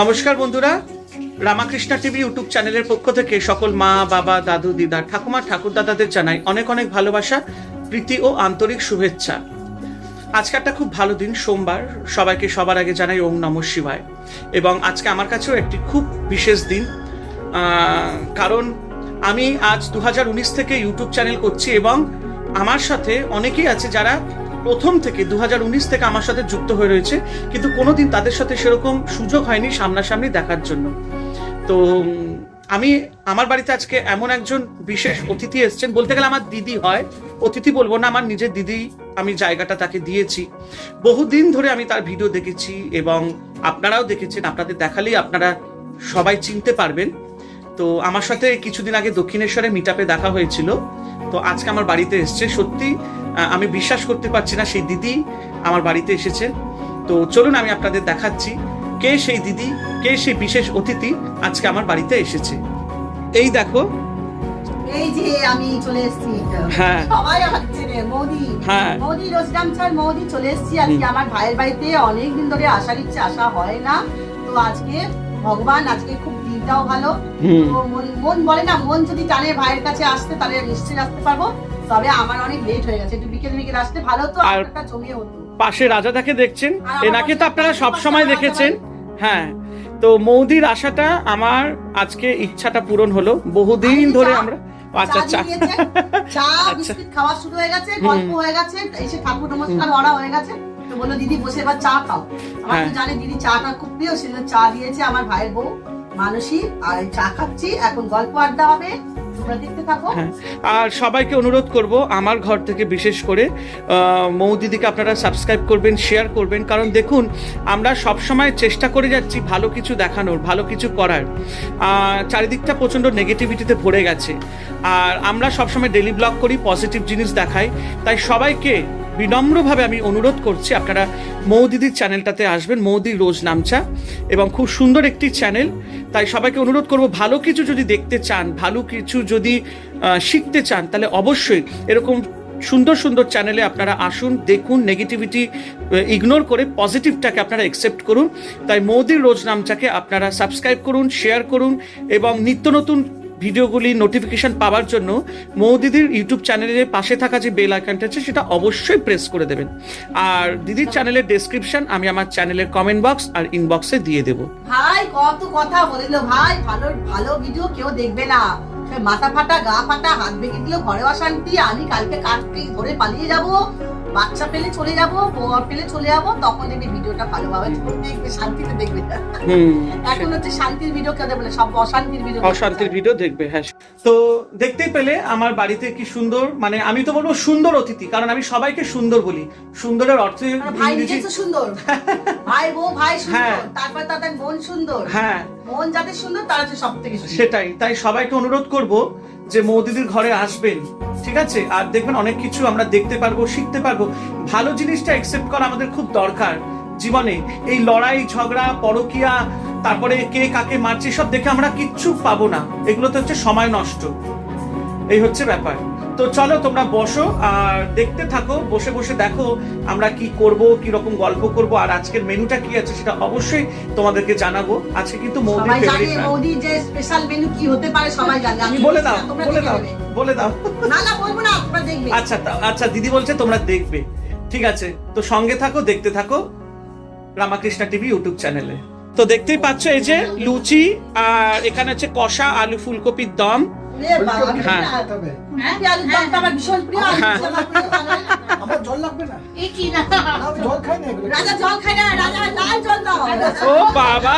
নমস্কার বন্ধুরা, Ramakrishna TV YouTube চ্যানেলের পক্ষ থেকে সকল মা, বাবা, দাদু, দিদা, ঠাকুমা ঠাকুর দাদাদের জানাই অনেক অনেক ভালোবাসা, প্রীতি ও আন্তরিক শুভেচ্ছা। আজকে একটা খুব ভালো দিন, সোমবার, সবাইকে সবার আগে জানাই ওম নম শিবায়। এবং আজকে আমার কাছেও একটি খুব বিশেষ দিন কারণ আমি আজ দু হাজার উনিশ থেকে ইউটিউব চ্যানেল করছি এবং আমার সাথে অনেকেই আছে যারা প্রথম থেকে দু হাজার উনিশ থেকে আমার সাথে যুক্ত হয়ে রয়েছে, কিন্তু কোনোদিন তাদের সাথে সেরকম সুযোগ হয়নি সামনাসামনি দেখার জন্য। তো আমি আমার বাড়িতে আজকে এমন একজন বিশেষ অতিথি এসেছেন, বলতে গেলে আমার দিদি হয়। অতিথি বলব না, আমার নিজের দিদি, আমি জায়গাটা তাকে দিয়েছি। বহুদিন ধরে আমি তার ভিডিও দেখেছি এবং আপনারাও দেখেছেন, আপনাদের দেখালেই আপনারা সবাই চিনতে পারবেন। তো, আমার সাথে কিছুদিন আগে দক্ষিণেশ্বরে মিট দেখা হয়েছিল। তো, আজকে আমার বাড়িতে এসছে। সত্যি আমি বিশ্বাস করতে পারছি না সেই দিদি আমার বাড়িতে এসেছেন তো চলুন আমি আপনাদের দেখাচ্ছি কে সেই দিদি কে সেই বিশেষ অতিথি আজকে আমার বাড়িতে এসেছে। এই দেখো। এই যে আমি চলে এসেছি। হ্যাঁ। সবাই মোদি। হ্যাঁ। মোদি রোজগাম স্যার মোদি চলে এসেছি। আজকে আমার ভাইয়ের বাড়িতে অনেক দিন ধরে আসার ইচ্ছে আসা হয় না। তো আজকে ভগবান আজকে খুব দিনটাও ভালো। মন- মন বলে না মন যদি টানে ভাইয়ের কাছে আসতে তাহলে নিশ্চয়ই আসতে পারব। তবে আমার অনেক লেট হয়ে গেছে। একটু বিকেল বিকেল আসতে ভালো তো আর- একটা জমিয়ে হতো। পাশে রাজাদাকে দেখছেন? এনাকে তো আপনারা সব সময় দেখেছেন। হ্যাঁ। তো মৌদির আশাটা আমার আজকে ইচ্ছাটা পূরণ হলো। বহুদিন ধরে আমরা আচ্ছা চা চা আচ্ছা। বিস্কিট খাওয়া শুরু হয়ে গেছে গল্প হয়ে গেছে এসে ঠাকুর নমস্কার ওরা হয়ে গেছে। তো বলল দিদি বসে এবার চা খাও। আমার তো হ্যাঁ। জানে দিদি চাটা খুব প্রিয় সেজন্য চা দিয়েছে আমার ভাইয়ের বউ মানসী আর চা খাচ্ছি এখন গল্প আড্ডা হবে। হ্যাঁ। আর সবাইকে অনুরোধ করব, আমার ঘর থেকে বিশেষ করে মৌ দিদিকে আপনারা সাবস্ক্রাইব করবেন শেয়ার করবেন। কারণ দেখুন, আমরা সব সময় চেষ্টা করে যাচ্ছি ভালো কিছু দেখানোর, ভালো কিছু করার। চারিদিকটা প্রচণ্ড নেগেটিভিটিতে ভরে গেছে। আর আমরা সবসময় ডেলি ব্লগ করি পজিটিভ জিনিস দেখাই। তাই সবাইকে বিনম্রভাবে আমি অনুরোধ করছি, আপনারা মৌদিদির চ্যানেলটাতে আসবেন মৌদি রোজ নামচা, এবং খুব সুন্দর একটি চ্যানেল। তাই সবাইকে অনুরোধ করব, ভালো কিছু যদি দেখতে চান, ভালো কিছু যদি শিখতে চান, তাহলে অবশ্যই এরকম সুন্দর সুন্দর চ্যানেলে আপনারা আসুন, দেখুন নেগেটিভিটি ইগনোর করে পজিটিভটাকে আপনারা অ্যাকসেপ্ট করুন। তাই মৌদির রোজ নামচাকে আপনারা সাবস্ক্রাইব করুন শেয়ার করুন, এবং নিত্য নতুন ভিডিওগুলি নোটিফিকেশন পাওয়ার জন্য মৌদিদির ইউটিউব চ্যানেলের পাশে থাকা যে বেল আইকনটা আছে, সেটা অবশ্যই প্রেস করে দেবেন। আর দিদির চ্যানেলের ডেসক্রিপশন আমি আমার চ্যানেলের কমেন্ট বক্স আর ইনবক্সে দিয়ে দেবো। ভাই, কত কথা বলিল ভাই। ভালো ভালো ভিডিও কেউ দেখবে না। মাথা ফাটা, গা ফাটা, হাত ভেঙে দিল, ঘরে অশান্তি, আমি কালকে কাটকে ধরে পালিয়ে যাব। বাচ্চা পেলে চলে যাব বর পেলে চলে যাব তখন দেখবি ভিডিওটা ভালোভাবে দেখবে শান্তিতে দেখবে। এখন হচ্ছে শান্তির ভিডিও কেউ দেখবে সব অশান্তির ভিডিও অশান্তির ভিডিও দেখবে হ্যাঁ। তো দেখতে পেলে আমার বাড়িতে কি সুন্দর মানে আমি তো বলব সুন্দর অতিথি কারণ আমি সবাইকে সুন্দর বলি। সুন্দরের অর্থ ভাই নিজে তো সুন্দর। ভাই বউ ভাই সুন্দর। হ্যাঁ। তারপর তাদের বোন সুন্দর। হ্যাঁ। মন যাদের সুন্দর তারা হচ্ছে সব থেকে সেটাই তাই সবাইকে অনুরোধ করব যে মৌদিদির ঘরে আসবেন। ঠিক আছে? আর দেখবেন অনেক কিছু আমরা দেখতে পারব, শিখতে পারব। ভালো জিনিসটা অ্যাকসেপ্ট করা আমাদের খুব দরকার জীবনে। এই লড়াই, ঝগড়া, পরকিয়া, তারপরে কে কাকে মারছে সব দেখে আমরা কিচ্ছু পাবো না। এগুলো তো হচ্ছে সময় নষ্ট। এই হচ্ছে ব্যাপার। তো চলো তোমরা বসো আর দেখতে থাকো বসে বসে দেখো আমরা কি করব কি রকম গল্প করব আর আজকের মেনুটা কি আছে সেটা অবশ্যই তোমাদেরকে জানাব। আজকে কিন্তু সবাই জানে ফেভারিট মোদি যে স্পেশাল মেনু কি হতে পারে সবাই জানে। আমি বলে দাও বলে দাও বলে দাও। না না বলব না তোমরা দেখবে। আচ্ছা আচ্ছা দিদি বলছে তোমরা দেখবে। ঠিক আছে তো সঙ্গে থাকো দেখতে থাকো রামাকৃষ্ণা টিভি ইউটিউব চ্যানেলে। তো দেখতেই পাচ্ছ এই যে লুচি আর এখানে হচ্ছে কষা আলু ফুলকপির দম। ও বাবা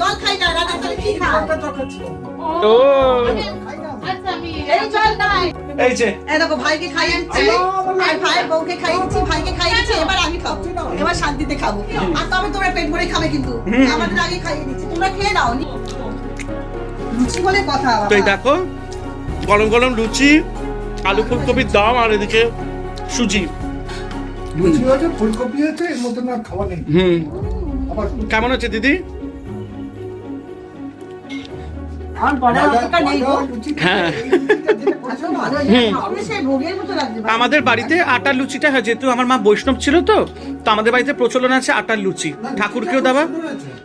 জল খাই না রাজা কি ও। এই যে। এই দেখো ভাইকে খাইয়ে আর ভাইয়ের বউকে খাইয়ে ভাইকে এবার আমি খাব। এবার শান্তিতে খাব। আর তবে তোমরা পেট ভরে খাবে কিন্তু। আমাদের আগে খাইয়ে দিচ্ছি। তোমরা খেয়ে নাও নি। লুচি বলে কথা তো এই দেখো গরম গরম লুচি আলু ফুলকপির দম আর এদিকে সুজি। লুচি হয়েছে ফুলকপি হয়েছে এর মধ্যে না খাওয়া নেই। হুম। কেমন হচ্ছে দিদি? হ্যাঁ। আচ্ছা। আমাদের বাড়িতে আটার লুচিটা হয় যেহেতু আমার মা বৈষ্ণব ছিল তো তো আমাদের বাড়িতে প্রচলন আছে আটার লুচি। ঠাকুরকেও দেওয়া।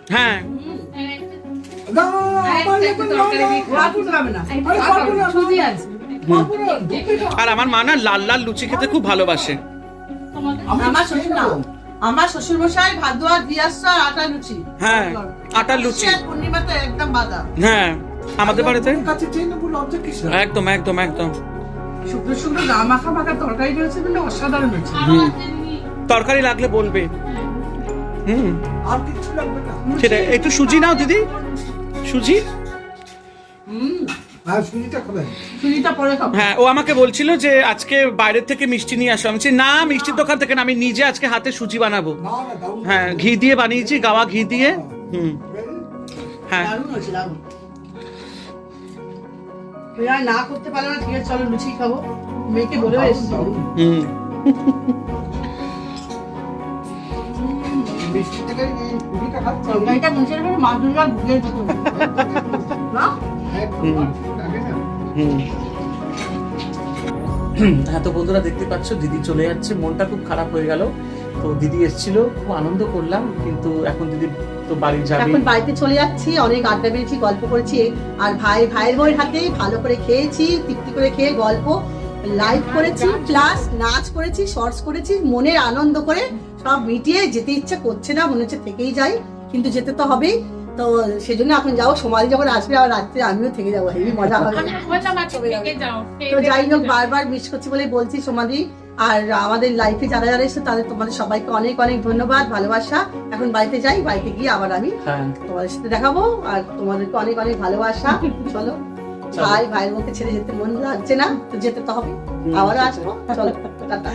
হ্যাঁ। আরে ঢুকে যাও। আর আমার মা না লাল লাল লুচি খেতে খুব ভালোবাসে। আমার শ্বশুর না আমার শ্বশুর মশাই ভাদুয়ার দিয়াস আর আটা লুচি। হ্যাঁ আটার লুচি। পূর্ণিমাতে একদম বাদা। হ্যাঁ আমাদের বাড়িতে? কাছে? একদম একদম একদম। শুকনো শুকনো গা মাখা মাখা তরকারি রয়েছে কিন্তু অসাধারণ হয়েছে। তরকারি লাগলে বলবে। হুম। আর কিচ্ছু লাগবে না। সেটা একটু সুজি নাও দিদি। সুজি হ্যাঁ সুজিটা খাবে। সুজিটা পরে খাব। হ্যাঁ ও আমাকে বলছিল যে আজকে বাইরের থেকে মিষ্টি নিয়ে আসো। আমি না মিষ্টির দোকান থেকে না আমি নিজে আজকে হাতে সুজি বানাবো। না না দারুণ হ্যাঁ ঘি দিয়ে বানিয়েছি গাওয়া ঘি দিয়ে। হুম। হ্যাঁ। ওই আর না করতে পারল না ঠিক আছে চলো লুচি খাব। মেয়েকে বলে এসেছি। হুম। থেকে এই খাচ্ছি তরকারিটা মুছে মা মতো না? হ্যাঁ তো বন্ধুরা দেখতে পাচ্ছ দিদি চলে যাচ্ছে। মনটা খুব খারাপ হয়ে গেল। তো দিদি এসেছিল খুব আনন্দ করলাম কিন্তু এখন দিদি তো বাড়ি যাবে। এখন বাড়িতে চলে যাচ্ছি অনেক আড্ডা পেরেছি গল্প করেছি। আর ভাই ভাইয়ের বউয়ের হাতে ভালো করে খেয়েছি তৃপ্তি করে খেয়ে গল্প লাইভ করেছি প্লাস নাচ করেছি শর্টস করেছি মনের আনন্দ করে সব মিটিয়ে যেতে ইচ্ছে করছে না মনে হচ্ছে থেকেই যাই কিন্তু যেতে তো হবেই। তো সেজন্য এখন যাব সমাধি যখন আসবে আবার রাত্রে আমিও থেকে যাব হেবি মজা হবে। থেকে যাও তো যাই হোক বারবার মিস করছি বলে বলছি সমাধি আর আমাদের লাইফে যারা যারা এসেছে তাদের তোমাদের সবাইকে অনেক অনেক ধন্যবাদ ভালোবাসা। এখন বাড়িতে যাই বাড়িতে গিয়ে আবার আমি হ্যাঁ। তোমাদের সাথে দেখাবো আর তোমাদেরকে অনেক অনেক ভালোবাসা। চলো ভাই ভাইয়ের মুখে ছেড়ে যেতে মন লাগছে না তো যেতে তো হবে আবারও আসব। চলো টাটা।